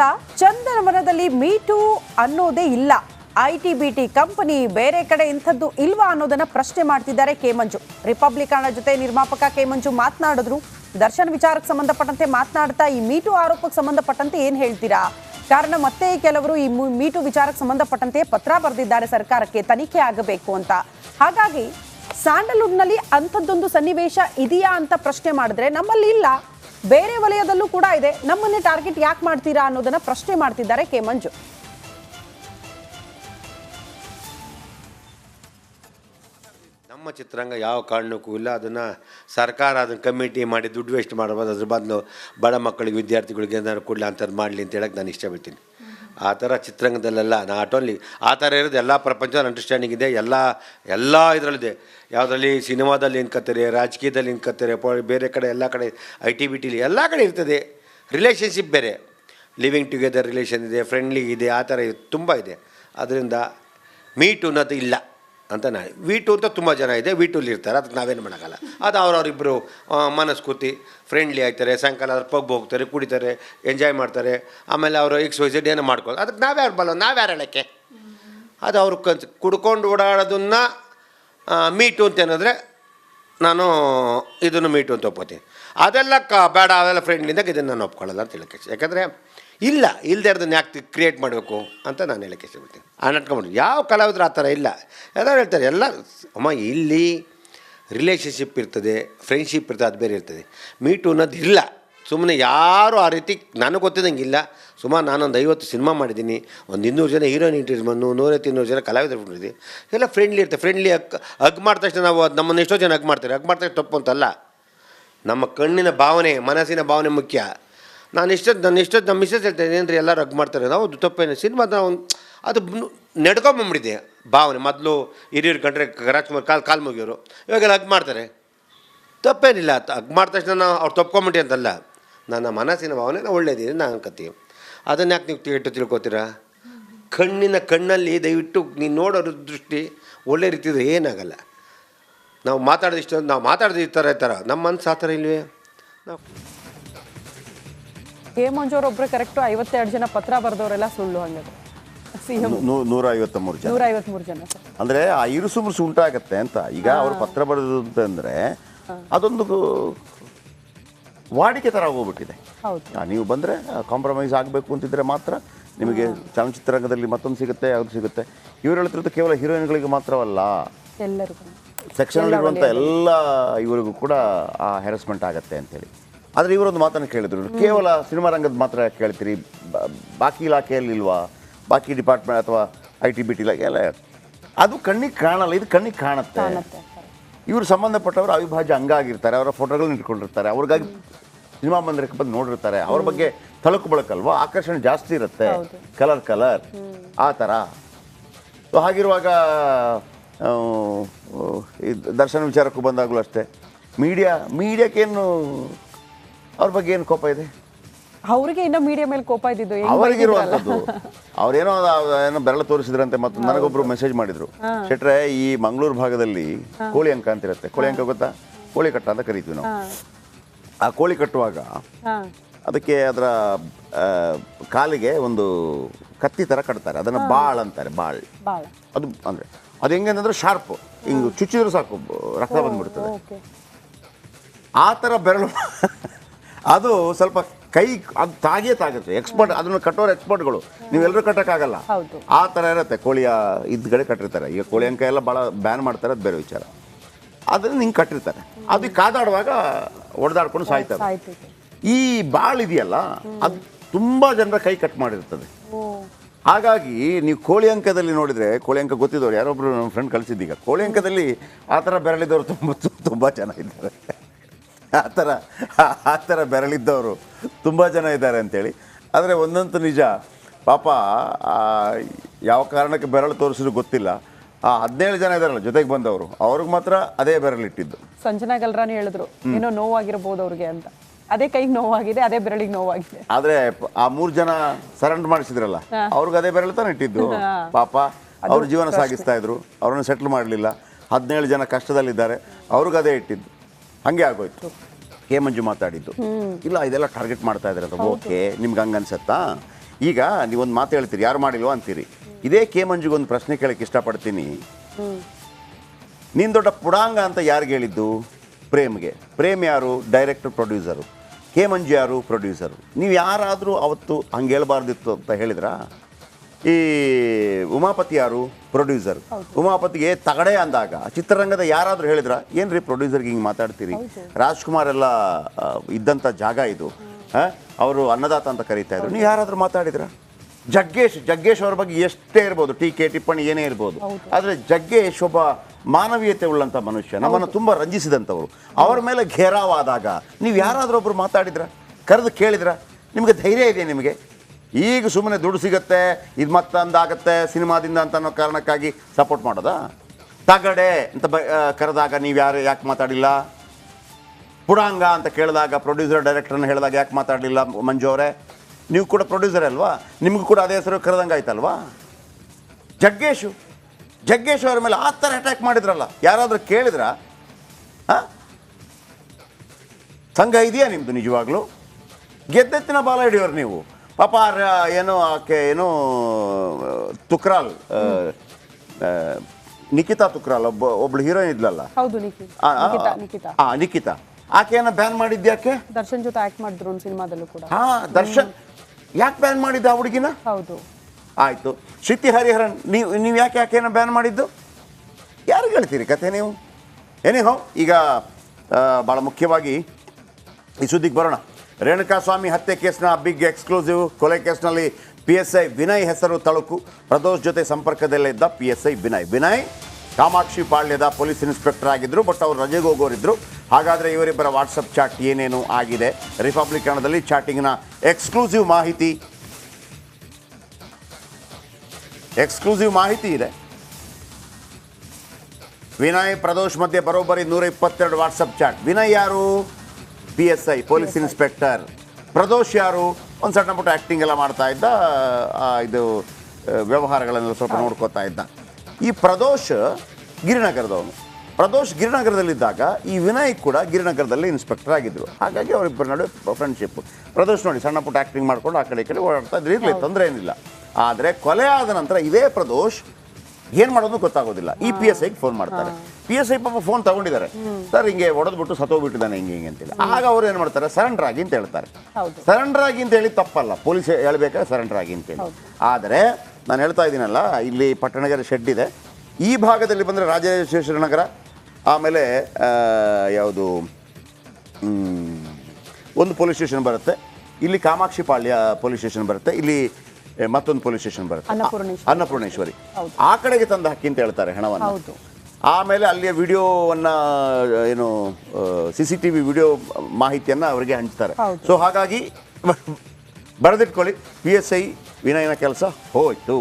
ನಮಸ್ಕಾರ ಚಂದನವನದಲ್ಲಿ ಮೀಟು ಅನ್ನೋದೇ ಇಲ್ಲ. I T B T company ಬೇರೆ ಕಡೆ ಇಂಥದ್ದು ಇಲ್ವಾ ಅನ್ನೋದನ್ನ ಪ್ರಶ್ನೆ ಮಾಡ್ತಿದ್ದಾರೆ ಕೆ ಮಂಜು ರಿಪಬ್ಲಿಕನ್ ಜೊತೆ ನಿರ್ಮಾಪಕ ಕೆ ಮಂಜು ಮಾತನಾಡಿದ್ರು. ದರ್ಶನ್ ವಿಚಾರಕ್ಕೆ ಸಂಬಂಧಪಟ್ಟಂತೆ ಮಾತನಾಡ್ತಾ ಈ ಮೀಟು ಆರೋಪಕ್ಕೆ ಸಂಬಂಧಪಟ್ಟಂತೆ ಏನ್ ಹೇಳ್ತೀರಾ? ಕಾರಣ ಮತ್ತೆ ಕೆಲವರು ಈ ಮೀಟು ವಿಚಾರಕ್ಕೆ ಸಂಬಂಧಪಟ್ಟಂತೆ ಪತ್ರ ಬರೆದಿದ್ದಾರೆ ಸರ್ಕಾರಕ್ಕೆ, ತನಿಖೆ ಆಗಬೇಕು ಅಂತ. ಹಾಗಾಗಿ ಸ್ಯಾಂಡಲ್ವುಡ್ನಲ್ಲಿ ಅಂಥದ್ದೊಂದು ಸನ್ನಿವೇಶ ಇದೆಯಾ ಅಂತ ಪ್ರಶ್ನೆ ಮಾಡಿದ್ರೆ ನಮ್ಮಲ್ಲಿ ಇಲ್ಲ. ಬೇರೆ ವಲಯದಲ್ಲೂ ಕೂಡ ಇದೆ. ನಮ್ಮನ್ನೇ ಟಾರ್ಗೆಟ್ ಯಾಕೆ ಮಾಡ್ತೀರಾ ಅನ್ನೋದನ್ನ ಪ್ರಶ್ನೆ ಮಾಡ್ತಿದ್ದಾರೆ ಕೆ ಮಂಜು. ನಮ್ಮ ಚಿತ್ರರಂಗ ಯಾವ ಕಾರಣಕ್ಕೂ ಇಲ್ಲ. ಅದನ್ನು ಸರ್ಕಾರ ಅದನ್ನು ಕಮಿಟಿ ಮಾಡಿ ದುಡ್ಡು ವೇಸ್ಟ್ ಮಾಡ್ಬೋದು. ಅದ್ರ ಬದಲು ಬಡ ಮಕ್ಕಳಿಗೆ, ವಿದ್ಯಾರ್ಥಿಗಳಿಗೆ ಏನಾದ್ರು ಕೊಡಲಿ ಅಂಥದ್ದು ಮಾಡಲಿ ಅಂತ ಹೇಳಕ್ಕೆ ನಾನು ಇಷ್ಟಪಡ್ತೀನಿ. ಆ ಥರ ಚಿತ್ರರಂಗದಲ್ಲೆಲ್ಲ ನಾಟ್ ಓನ್ಲಿ ಆ ಥರ ಇರೋದು ಎಲ್ಲ ಪ್ರಪಂಚದ ಅಂಡರ್ಸ್ಟ್ಯಾಂಡಿಂಗ್ ಇದೆ, ಎಲ್ಲ ಎಲ್ಲ ಇದರಲ್ಲಿದೆ. ಯಾವುದರಲ್ಲಿ ಸಿನಿಮಾದಲ್ಲಿ ಏನು ಕತ್ತಾರೆ ರಾಜಕೀಯದಲ್ಲಿ ಏನು ಕತ್ತಾರೆ ಬೇರೆ ಕಡೆ, ಎಲ್ಲ ಕಡೆ ಐ ಟಿ ಬಿ ಟಿಲಿ ಎಲ್ಲ ಕಡೆ ಇರ್ತದೆ. ರಿಲೇಷನ್ಶಿಪ್ ಬೇರೆ. ಲಿವಿಂಗ್ ಟುಗೆದರ್ ರಿಲೇಷನ್ ಇದೆ ಫ್ರೆಂಡ್ಲಿ ಇದೆ, ಆ ಥರ ತುಂಬ ಇದೆ. ಅದರಿಂದ ಮೀಟ್ ಅನ್ನೋದು ಇಲ್ಲ. ಅಂತ ನಾನು ವಿ ಟು ಅಂತ ತುಂಬ ಜನ ಇದೆ ವಿ ಟೂಲಿ ಇರ್ತಾರೆ, ಅದಕ್ಕೆ ನಾವೇನು ಮಾಡೋಕ್ಕಲ್ಲ ಅದು ಅವ್ರವ್ರಿಬ್ಬರು ಮನಸ್ಕೂತಿ ಫ್ರೆಂಡ್ಲಿ ಆಗ್ತಾರೆ, ಸಾಯಂಕಾಲ ಅದ್ರ ಪಗ್ ಹೋಗ್ತಾರೆ, ಕುಡಿತಾರೆ ಎಂಜಾಯ್ ಮಾಡ್ತಾರೆ, ಆಮೇಲೆ ಅವರು ಎಕ್ಸ್ ವೈಸೆಡ್ ಏನೋ ಮಾಡ್ಕೊಳ್ಳೋದು ಅದಕ್ಕೆ ನಾವ್ಯಾರು ಬಲ್ಲ ನಾವ್ಯಾರು ಹೇಳೋಕ್ಕೆ? ಅದು ಅವರು ಕನ್ಸ್ ಕುಡ್ಕೊಂಡು ಓಡಾಡೋದನ್ನ ಮೀಟು ಅಂತ ಏನಾದರೆ, ನಾನು ಇದನ್ನು ಮೀಟು ಅಂತ ಒಪ್ಕೋತೀನಿ. ಅದೆಲ್ಲ ಕ ಬೇಡ, ಅವೆಲ್ಲ ಫ್ರೆಂಡ್ಲಿಂದಾಗ ಇದನ್ನು ನಾನು ಒಪ್ಕೊಳ್ಳಲ್ಲ ಅಂತ ಹೇಳಕ್ಕೆ ಯಾಕಂದರೆ ಇಲ್ಲ ಇಲ್ಲದೆ ಇರೋದನ್ನ ಯಾಕೆ ಕ್ರಿಯೇಟ್ ಮಾಡಬೇಕು ಅಂತ ನಾನು ಹೇಳಕ್ಕೆ ಇಷ್ಟಪಡ್ತೀನಿ. ಆ ನಾಟ್ಕೊಂಡು ಯಾವ ಕಲಾವಿದ್ರು ಆ ಥರ ಇಲ್ಲ. ಎಲ್ಲರೂ ಹೇಳ್ತಾರೆ, ಎಲ್ಲ ಅಮ್ಮ, ಇಲ್ಲಿ ರಿಲೇಷನ್ಶಿಪ್ ಇರ್ತದೆ ಫ್ರೆಂಡ್ಶಿಪ್ ಇರ್ತದೆ, ಅದು ಬೇರೆ ಇರ್ತದೆ. ಮೀಟು ಅನ್ನೋದು ಇಲ್ಲ. ಸುಮ್ಮನೆ ಯಾರು ಆ ರೀತಿ ನನಗೆ ಗೊತ್ತಿದ್ದಂಗೆ ಇಲ್ಲ. ಸುಮಾರು ನಾನೊಂದು ಐವತ್ತು ಸಿನಿಮಾ ಮಾಡಿದ್ದೀನಿ. ಒಂದು ಇನ್ನೂರು ಜನ ಹೀರೋಯಿನ್ ಇಂಟ್ರೀಸ್ ಬಂದು ನೂರೈವತ್ತು, ಇನ್ನೂರು ಜನ ಕಲಾವಿದರು ಬಿಟ್ಟಿದ್ದೀವಿ ಎಲ್ಲ ಫ್ರೆಂಡ್ಲಿ ಇರ್ತದೆ ಫ್ರೆಂಡ್ಲಿ ಅಕ್ ಹಗ್ ಮಾಡಿದ ತಕ್ಷಣ ನಾವು ನಮ್ಮನ್ನು ಎಷ್ಟೋ ಜನ ಹಗ್ ಮಾಡ್ತಾರೆ. ಹಗ್ ಮಾಡಿದ ತಪ್ಪು ಅಂತಲ್ಲ. ನಮ್ಮ ಕಣ್ಣಿನ ಭಾವನೆ, ಮನಸ್ಸಿನ ಭಾವನೆ ಮುಖ್ಯ. ನಾನು ಇಷ್ಟೊತ್ತು ನಾನು ಇಷ್ಟೊತ್ತು ನಮ್ಮ ಮಿಸ್ಸಸ್ ಹೇಳ್ತೇನೆ ಏನು ರೀ ಎಲ್ಲರೂ ಹಗ್ ಮಾಡ್ತಾರೆ ಅದು ತಪ್ಪೇನು. ಸಿನಿಮಾದ ಒಂದು ಅದು ನಡ್ಕೊಂಬಂಬಿಟ್ಟಿದೆ ಭಾವನೆ. ಮೊದಲು ಹಿರಿಯರು ಕಂಡ್ರೆ ರಾಜ್ಕುಮಾರ್ ಕಾಲು ಕಾಲು ಮುಗಿಯೋರು. ಇವಾಗೆಲ್ಲ ಹಗ್ ಮಾಡ್ತಾರೆ. ತಪ್ಪೇನಿಲ್ಲ. ಹಗ್ ಮಾಡಿದ ತಕ್ಷಣ ನಾನು ಅವ್ರು ತಪ್ಕೊಂಬಿಟ್ಟಿ ಅಂತಲ್ಲ. ನನ್ನ ಮನಸ್ಸಿನ ಭಾವನೆ ಒಳ್ಳೇದಿದೆ ನಾನು ಅನ್ಕೋತೀವಿ ಅದನ್ನು ಯಾಕೆ ನೀವು ತಿಟ್ಟು ತಿಳ್ಕೊತೀರಾ? ಕಣ್ಣಿನ ಕಣ್ಣಲ್ಲಿ ದಯವಿಟ್ಟು ನೀನು ನೋಡೋರ ದೃಷ್ಟಿ ಒಳ್ಳೆ ರೀತಿ ಇದ್ರೆ ಏನಾಗಲ್ಲ. ನಾವು ಮಾತಾಡೋದು ಇಷ್ಟೊಂದು ನಾವು ಮಾತಾಡೋದು ಈ ಥರ ಈ ಥರ ನಮ್ಮ ಮನಸ್ಸು ಆ ಥರ ಇಲ್ವೇ? ನಾವು ಕೆ ಮಂಜೂರ್ ಒಬ್ರು ಕರೆಕ್ಟು ಐವತ್ತೆರಡು ಜನ ಪತ್ರ ಬರೆದವರೆಲ್ಲ ಸುಳ್ಳು ಹಂಗಾದ್ರೆ ಸಿ ಎಂ ನೂ- ನೂರ ಐವತ್ತ ಮೂರು ಜನ. ನೂರ ಐವತ್ಮೂರು ಜನ ಸರ್. ಅಂದ್ರೆ ಆ ಇರುಸು ಮುರುಸು ಉಂಟಾಗತ್ತೆ ಅಂತ. ಈಗ ಅವರು ಪತ್ರ ಬರೆದು ಅಂತಂದ್ರೆ ಅದೊಂದು ವಾಡಿಕೆ ತರ ಹೋಗ್ಬಿಟ್ಟಿದೆ. ಹೌದು. ಆ, ನೀವು ಬಂದ್ರೆ ಕಾಂಪ್ರಮೈಸ್ ಆಗಬೇಕು ಅಂತಿದ್ರೆ ಮಾತ್ರ ನಿಮಗೆ ಚಲನಚಿತ್ರರಂಗದಲ್ಲಿ ಮತ್ತೊಂದು ಸಿಗುತ್ತೆ ಯಾವ್ದು ಸಿಗುತ್ತೆ. ಇವ್ರು ಹೇಳ್ತಿರೋದು ಕೇವಲ ಹೀರೋಯಿನ್ಗಳಿಗೆ ಮಾತ್ರವಲ್ಲ. ಎಲ್ಲರಿಗೂ. ಸೆಕ್ಷನಲ್ಲಿರುವಂಥ ಎಲ್ಲ ಇವರಿಗೂ ಕೂಡ ಆ ಹೆರಸ್ಮೆಂಟ್ ಆಗತ್ತೆ ಅಂತೇಳಿ ಆದರೆ ಇವರೊಂದು ಮಾತನ್ನು ಕೇಳಿದ್ರು. ಕೇವಲ ಸಿನಿಮಾ ರಂಗದ ಮಾತ್ರ ಕೇಳ್ತೀರಿ. ಬಾಕಿ ಇಲಾಖೆಯಲ್ಲಿ ಇಲ್ವಾ? ಬಾಕಿ ಡಿಪಾರ್ಟ್ಮೆಂಟ್ ಅಥವಾ ಐ ಟಿ ಬಿ ಟಿ ಇಲಾಖೆ? ಎಲ್ಲ ಅದು ಕಣ್ಣಿಗೆ ಕಾಣಲ್ಲ ಇದು ಕಣ್ಣಿಗೆ ಕಾಣುತ್ತೆ. ಇವರು ಸಂಬಂಧಪಟ್ಟವರು ಅವಿಭಾಜ್ಯ ಅಂಗ ಆಗಿರ್ತಾರೆ ಅವರ ಫೋಟೋಗಳನ್ನ ಇಟ್ಕೊಂಡಿರ್ತಾರೆ ಅವ್ರಿಗಾಗಿ ಸಿನಿಮಾ ಮಂದಿರಕ್ಕೆ ಬಂದು ನೋಡಿರ್ತಾರೆ. ಅವ್ರ ಬಗ್ಗೆ ತಳಕು ಬಳಕಲ್ವಾ? ಆಕರ್ಷಣೆ ಜಾಸ್ತಿ ಇರುತ್ತೆ. ಕಲರ್ ಕಲರ್ ಆ ಥರ ಸೊ ಹಾಗಿರುವಾಗ ದರ್ಶನ ವಿಚಾರಕ್ಕೂ ಬಂದಾಗಲೂ ಅಷ್ಟೇ. ಮೀಡಿಯಾ ಮೀಡಿಯಾಕ್ಕೇನು ಅವ್ರ ಬಗ್ಗೆ ಏನು ಕೋಪ ಇದೆ? ಅವರಿಗೆ ಇನ್ನೂ ಮೀಡಿಯಾ ಮೇಲೆ ಕೋಪ ಇದ್ದಿದ್ದು ಹೆಂಗ್ ಅವರಿಗಿರುವಂಥದ್ದು. ಅವ್ರೇನೋ ಅದ- ಏನೋ ಬೆರಳು ತೋರಿಸಿದ್ರಂತೆ ಮತ್ತು ನನಗೊಬ್ರು ಮೆಸೇಜ್ ಮಾಡಿದ್ರು. ಶೆಟ್ರೆ ಈ ಮಂಗಳೂರು ಭಾಗದಲ್ಲಿ ಕೋಳಿ ಅಂಕ ಅಂತ ಇರುತ್ತೆ ಕೋಳಿ ಅಂಕ ಗೊತ್ತಾ? ಕೋಳಿ ಕಟ್ಟ ಅಂತ ಕರಿತೀವಿ ನಾವು. ಆ ಕೋಳಿ ಕಟ್ಟುವಾಗ ಹಾ. ಅದಕ್ಕೆ ಅದರ ಆ, ಕಾಲಿಗೆ ಒಂದು ಕತ್ತಿ ಥರ ಕಟ್ತಾರೆ. ಅದನ್ನು ಬಾಳ್ ಅಂತಾರೆ ಬಾಳ್. ಭಾಳ ಅದು ಅಂದರೆ ಅದು ಹೆಂಗೆ ಅಂತಂದ್ರೆ ಶಾರ್ಪ್ ಹಿಂಗೆ ಚುಚ್ಚಿದ್ರು ಸಾಕು ಬ- ರಕ್ತ ಬಂದ್ಬಿಡ್ತದೆ. ಓಕೆ. ಆ ಥರ ಬೆರಳು ಅದು ಸ್ವಲ್ಪ ಕೈ ಅದು ತಾಗೇ ತಾಗುತ್ತೆ ಎಕ್ಸ್ಪರ್ಟ್ ಅದನ್ನು ಕಟ್ಟೋರು ಎಕ್ಸ್ಪರ್ಟ್ಗಳು ನೀವೆಲ್ಲರೂ ಕಟ್ಟೋಕ್ಕಾಗಲ್ಲ. ಆ ಥರ ಇರುತ್ತೆ. ಕೋಳಿಯ ಇದ್ಗಡೆ ಕಟ್ಟಿರ್ತಾರೆ. ಈಗ ಕೋಳಿ ಅಂಕ ಎಲ್ಲ ಭಾಳ ಬ್ಯಾನ್ ಮಾಡ್ತಾರೆ ಅದು ಬೇರೆ ವಿಚಾರ. ಅದನ್ನು ಹಿಂಗೆ ಕಟ್ಟಿರ್ತಾರೆ. ಅದು ಕಾದಾಡುವಾಗ ಒಡೆದಾಡ್ಕೊಂಡು ಸಾಯ್ತಾರೆ ಈ ಬಾಳ್ ಇದೆಯಲ್ಲ ಅದು ತುಂಬ ಜನರ ಕೈ ಕಟ್ ಮಾಡಿರ್ತದೆ. ಹಾಗಾಗಿ ನೀವು ಕೋಳಿ ಅಂಕದಲ್ಲಿ ನೋಡಿದರೆ ಕೋಳಿ ಅಂಕ ಗೊತ್ತಿದ್ದವ್ರು ಯಾರೊಬ್ಬರು ನಮ್ಮ ಫ್ರೆಂಡ್ ಕಳಿಸಿದ್ದೀಗ. ಕೋಳಿ ಅಂಕದಲ್ಲಿ ಆ ಥರ ಬೆರಳಿದವರು ತುಂಬ ತುಂಬ ಚೆನ್ನಾಗಿದ್ದಾರೆ ಆ ಥರ ಆ ಥರ ಬೆರಳಿದ್ದವರು ತುಂಬ ಜನ ಇದ್ದಾರೆ ಅಂಥೇಳಿ ಆದರೆ ಒಂದಂತೂ ನಿಜ ಪಾಪ ಆ, ಯಾವ ಕಾರಣಕ್ಕೆ ಬೆರಳು ತೋರಿಸಿದ್ರು ಗೊತ್ತಿಲ್ಲ. ಆ ಹದಿನೇಳು ಜನ ಇದ್ದಾರಲ್ಲ ಜೊತೆಗೆ ಬಂದವರು ಅವ್ರಿಗೆ ಮಾತ್ರ ಅದೇ ಬೆರಳಿಟ್ಟಿದ್ದು. ಸಂಜನಾ ಗಲ್ರಾನು ಹೇಳಿದ್ರು ಏನೋ ನೋವಾಗಿರ್ಬೋದು ಅವ್ರಿಗೆ ಅಂತ. ಅದೇ ಕೈಗೆ ನೋವಾಗಿದೆ ಅದೇ ಬೆರಳಿಗೆ ನೋವಾಗಿದೆ. ಆದರೆ ಆ ಮೂರು ಜನ ಸರೆಂಡರ್ ಮಾಡಿಸಿದ್ರಲ್ಲ ಅವ್ರಿಗೆ ಅದೇ ಬೆರಳು ತಾನೇ ಇಟ್ಟಿದ್ದು. ಪಾಪ ಅವ್ರ ಜೀವನ ಸಾಗಿಸ್ತಾ ಇದ್ರು ಅವ್ರನ್ನ ಸೆಟ್ಲ್ ಮಾಡಲಿಲ್ಲ. ಹದಿನೇಳು ಜನ ಕಷ್ಟದಲ್ಲಿದ್ದಾರೆ ಅವ್ರಿಗೆ ಅದೇ ಇಟ್ಟಿದ್ದು. ಹಂಗೆ ಆಗೋಯ್ತು. ಕೆ ಮಂಜು ಮಾತಾಡಿದ್ದು. ಇಲ್ಲ ಇದೆಲ್ಲ ಟಾರ್ಗೆಟ್ ಮಾಡ್ತಾ ಇದ್ರೆ ಅಂತ ಓಕೆ ನಿಮ್ಗೆ ಹಂಗೆ ಅನ್ಸತ್ತಾ? ಈಗ ನೀವೊಂದು ಮಾತು ಹೇಳ್ತೀರಿ ಯಾರು ಮಾಡಿಲ್ವೋ ಅಂತೀರಿ. ಇದೇ ಕೆ ಮಂಜುಗೊಂದು ಪ್ರಶ್ನೆ ಕೇಳಕ್ಕೆ ಇಷ್ಟಪಡ್ತೀನಿ. ನೀನು ದೊಡ್ಡ ಪುಡಾಂಗ ಅಂತ ಯಾರಿಗೆ ಹೇಳಿದ್ದು? ಪ್ರೇಮ್ಗೆ. ಪ್ರೇಮ್ ಯಾರು? ಡೈರೆಕ್ಟರ್ ಪ್ರೊಡ್ಯೂಸರು ಕೆ ಮಂಜು ಯಾರು? ಪ್ರೊಡ್ಯೂಸರು ನೀವು ಯಾರಾದರೂ ಅವತ್ತು ಹಂಗೆ ಹೇಳ್ಬಾರ್ದಿತ್ತು ಅಂತ ಹೇಳಿದ್ರಾ? ಈ ಉಮಾಪತಿ ಯಾರು? ಪ್ರೊಡ್ಯೂಸರ್ ಉಮಾಪತಿಗೆ ತಗಡೆ ಅಂದಾಗ ಚಿತ್ರರಂಗದ ಯಾರಾದರೂ ಹೇಳಿದ್ರ? ಏನ್ರಿ ಪ್ರೊಡ್ಯೂಸರ್ಗೆ ಹಿಂಗೆ ಮಾತಾಡ್ತೀರಿ? ರಾಜ್ಕುಮಾರ್ ಎಲ್ಲ ಇದ್ದಂಥ ಜಾಗ ಇದು. ಅವರು ಅನ್ನದಾತ ಅಂತ ಕರೀತಾ ಇದ್ರು. ನೀವು ಯಾರಾದರೂ ಮಾತಾಡಿದ್ರ? ಜಗ್ಗೇಶ್ ಜಗ್ಗೇಶ್ ಅವ್ರ ಬಗ್ಗೆ ಎಷ್ಟೇ ಇರ್ಬೋದು. ಟೀಕೆ ಟಿಪ್ಪಣಿ ಏನೇ ಇರ್ಬೋದು. ಆದರೆ ಜಗ್ಗೇಶ್ ಒಬ್ಬ ಮಾನವೀಯತೆ ಉಳ್ಳಂಥ ಮನುಷ್ಯ. ನಮ್ಮನ್ನು ತುಂಬ ರಂಜಿಸಿದಂಥವ್ರು ಅವ್ರ ಮೇಲೆ ಘೇರಾವಾದಾಗ ನೀವು ಯಾರಾದರೂ ಒಬ್ರು ಮಾತಾಡಿದ್ರ? ಕರೆದು ಕೇಳಿದ್ರ? ನಿಮಗೆ ಧೈರ್ಯ ಇದೆ ನಿಮಗೆ? ಈಗ ಸುಮ್ಮನೆ ದುಡ್ಡು ಸಿಗತ್ತೆ, ಇದು ಮತ್ತೊಂದಾಗತ್ತೆ ಸಿನಿಮಾದಿಂದ ಅಂತ ಅನ್ನೋ ಕಾರಣಕ್ಕಾಗಿ ಸಪೋರ್ಟ್ ಮಾಡೋದಾ? ತಗಡೆ ಅಂತ ಬ ಕರೆದಾಗ ನೀವು ಯಾರು ಯಾಕೆ ಮಾತಾಡಿಲ್ಲ? ಪುಡಾಂಗ ಅಂತ ಕೇಳಿದಾಗ ಪ್ರೊಡ್ಯೂಸರ್ ಡೈರೆಕ್ಟರ್ನ ಹೇಳಿದಾಗ ಯಾಕೆ ಮಾತಾಡಲಿಲ್ಲ ಮಂಜು ಅವರೇ? ನೀವು ಕೂಡ ಪ್ರೊಡ್ಯೂಸರ್ ಅಲ್ವಾ? ನಿಮಗೂ ಕೂಡ ಅದೇ ಹೆಸರು ಕರೆದಂಗೆ ಆಯ್ತಲ್ವಾ? ಜಗ್ಗೇಶು, ಜಗ್ಗೇಶ್ ಅವರ ಮೇಲೆ ಆ ಥರ ಅಟ್ಯಾಕ್ ಮಾಡಿದ್ರಲ್ಲ, ಯಾರಾದರೂ ಕೇಳಿದ್ರ? ಸಂಘ ಇದೆಯಾ ನಿಮ್ಮದು ನಿಜವಾಗ್ಲೂ? ಗೆದ್ದೆತ್ತಿನ ಬಾಲ ಹಿಡಿಯೋರು ನೀವು. ಪಾಪ ಏನು ಆಕೆ ಏನು ತುಕ್ರಾಲ್ ನಿಖಿತಾ ತುಕ್ರಾಲ್ ಒಬ್ಬ ಒಬ್ಳು ಹೀರೋಯಿನ್ ಇದ್ಲಲ್ಲ? ಹೌದು ಆ, ಆ, ನಿಖಿತಾ ನಿಖಿತಾ ಆ ನಿಖಿತಾ ಆಕೆಯನ್ನ ಬ್ಯಾನ್ ಮಾಡಿದ್ಯಾಕೆ ದರ್ಶನ್ ಜೊತೆ ಆಕ್ಟ್ ಮಾಡಿದ್ರು ಒಂದು ಸಿನಿಮಾದಲ್ಲೂ ಕೂಡ. ಹಾ ದರ್ಶನ್ ಯಾಕೆ ಬ್ಯಾನ್ ಮಾಡಿದ್ದ ಆ ಹುಡುಗಿನ? ಹೌದು. ಆಯಿತು. ಶ್ರುತಿ ಹರಿಹರನ್ ನೀವು ನೀವು ಯಾಕೆ ಆಕೆನ ಬ್ಯಾನ್ ಮಾಡಿದ್ದು? ಯಾರು ಹೇಳ್ತೀರಿ ಕತೆ ನೀವು? ಏನೇ ಹೋ ಈಗ ಭಾಳ ಮುಖ್ಯವಾಗಿ ಈ ಸುದ್ದಿಗೆ ಬರೋಣ. ರೇಣುಕಾಸ್ವಾಮಿ ಹತ್ಯೆ ಕೇಸ್ನ ಬಿಗ್ ಎಕ್ಸ್ಕ್ಲೂಸಿವ್ ಕೊಲೆ ಕೇಸ್ನಲ್ಲಿ ಪಿ ಎಸ್ ಐ ವಿನಯ್ ಹೆಸರು ತಳುಕು. ಪ್ರದೋಷ್ ಜೊತೆ ಸಂಪರ್ಕದಲ್ಲಿದ್ದ P S I Vinay. Vinay Kamakshi ಪಾಳ್ಯದ police inspector ಆಗಿದ್ದರು ಬಟ್ ಅವರು ರಜೆಗೆ ಹೋಗೋರಿದ್ದರು ಹಾಗಾದರೆ ಇವರಿಬ್ಬರ ವಾಟ್ಸಪ್ ಚಾಟ್ ಏನೇನು ಆಗಿದೆ. ರಿಪಬ್ಲಿಕ್ ಕನ್ನಡದಲ್ಲಿ ಚಾಟಿಂಗ್ನ ಎಕ್ಸ್ಕ್ಲೂಸಿವ್ ಮಾಹಿತಿ. ಎಕ್ಸ್ಕ್ಲೂಸಿವ್ ಮಾಹಿತಿ ಇದೆ. ವಿನಯ್, ಪ್ರದೋಷ್ ಮಧ್ಯೆ ಬರೋಬ್ಬರಿ ನೂರ ಇಪ್ಪತ್ತೆರಡು ವಾಟ್ಸಪ್ ಚಾಟ್. ವಿನಯ್ ಯಾರು? P S I police inspector Pradosh ಯಾರು? ಒಂದು ಸಣ್ಣ ಪುಟ್ಟ ಆ್ಯಕ್ಟಿಂಗ್ ಎಲ್ಲ ಮಾಡ್ತಾ ಇದ್ದ. ಇದು ವ್ಯವಹಾರಗಳನ್ನೆಲ್ಲ ಸ್ವಲ್ಪ ನೋಡ್ಕೋತಾ ಇದ್ದ. ಈ ಪ್ರದೋಷ್ ಗಿರಿನಗರದವನು. ಪ್ರದೋಷ್ ಗಿರಿನಗರದಲ್ಲಿದ್ದಾಗ ಈ ವಿನಾಯಕ್ ಕೂಡ ಗಿರಿನಗರದಲ್ಲಿ ಇನ್ಸ್ಪೆಕ್ಟರ್ ಆಗಿದ್ದರು ಹಾಗಾಗಿ ಅವರಿಬ್ಬರ ನಡುವೆ ಫ್ರೆಂಡ್ಶಿಪ್ ಪ್ರದೋಷ್ ನೋಡಿ ಸಣ್ಣ ಪುಟ್ಟ ಆ್ಯಕ್ಟಿಂಗ್ ಮಾಡ್ಕೊಂಡು ಆ ಕಡೆ ಈ ಕಡೆ ಓಡಾಡ್ತಾ ಇದ್ರು. ಇರಲಿ ತೊಂದರೆ ಏನಿಲ್ಲ. ಆದರೆ ಕೊಲೆ ಆದ ನಂತರ ಇದೇ ಪ್ರದೋಷ್ ಏನು ಮಾಡೋದು ಗೊತ್ತಾಗೋದಿಲ್ಲ. ಈ ಪಿ ಎಸ್ ಐಗೆ ಫೋನ್ ಮಾಡ್ತಾರೆ. ಪಿ ಎಸ್ ಐ ಪಾಪ ಫೋನ್ ತಗೊಂಡಿದ್ದಾರೆ. ಸರ್ ಹಿಂಗೆ ಹೊಡೆದ್ಬಿಟ್ಟು ಸತ್ತೋಗ್ಬಿಟ್ಟಿದ್ದಾನೆ ಹಿಂಗೆ ಹಿಂಗೆ ಅಂತೇಳಿ ಆಗ ಅವ್ರು ಏನು ಮಾಡ್ತಾರೆ? ಸರೆಂಡರ್ ಆಗಿ ಅಂತ ಹೇಳ್ತಾರೆ. ಸರೆಂಡರ್ ಆಗಿ ಅಂತ ಹೇಳಿ ತಪ್ಪಲ್ಲ. ಪೊಲೀಸ್ ಹೇಳ್ಬೇಕಾದ್ರೆ ಸರೆಂಡರ್ ಆಗಿ ಅಂತೇಳಿ ಆದರೆ ನಾನು ಹೇಳ್ತಾ ಇದ್ದೀನಲ್ಲ ಇಲ್ಲಿ ಪಟ್ಟಣಗೆರೆ ಶೆಡ್ ಇದೆ. ಈ ಭಾಗದಲ್ಲಿ ಬಂದರೆ ರಾಜರಾಜೇಶ್ವರ ನಗರ ಆಮೇಲೆ ಯಾವುದು ಒಂದು ಪೊಲೀಸ್ ಸ್ಟೇಷನ್ ಬರುತ್ತೆ. ಇಲ್ಲಿ ಕಾಮಾಕ್ಷಿ ಪಾಳ್ಯ ಪೊಲೀಸ್ ಸ್ಟೇಷನ್ ಬರುತ್ತೆ. ಇಲ್ಲಿ ಮತ್ತೊಂದು ಪೊಲೀಸ್ ಸ್ಟೇಷನ್ ಬರುತ್ತೆ. ಅನ್ನಪೂರ್ಣೇಶ್ವರಿ. ಆ ಕಡೆಗೆ ತಂದು ಹಾಕಿ ಅಂತ ಹೇಳ್ತಾರೆ ಹಣವನ್ನು. ಆಮೇಲೆ ಅಲ್ಲಿಯ ವಿಡಿಯೋವನ್ನು ಏನು C C T V video ಮಾಹಿತಿಯನ್ನು ಅವರಿಗೆ ಹಂಚ್ತಾರೆ. ಸೊ ಹಾಗಾಗಿ ಬರೆದಿಟ್ಕೊಳ್ಳಿ. ಪಿ ಎಸ್ ಐ ವಿನಯನ ಕೆಲಸ ಹೋಯ್ತು.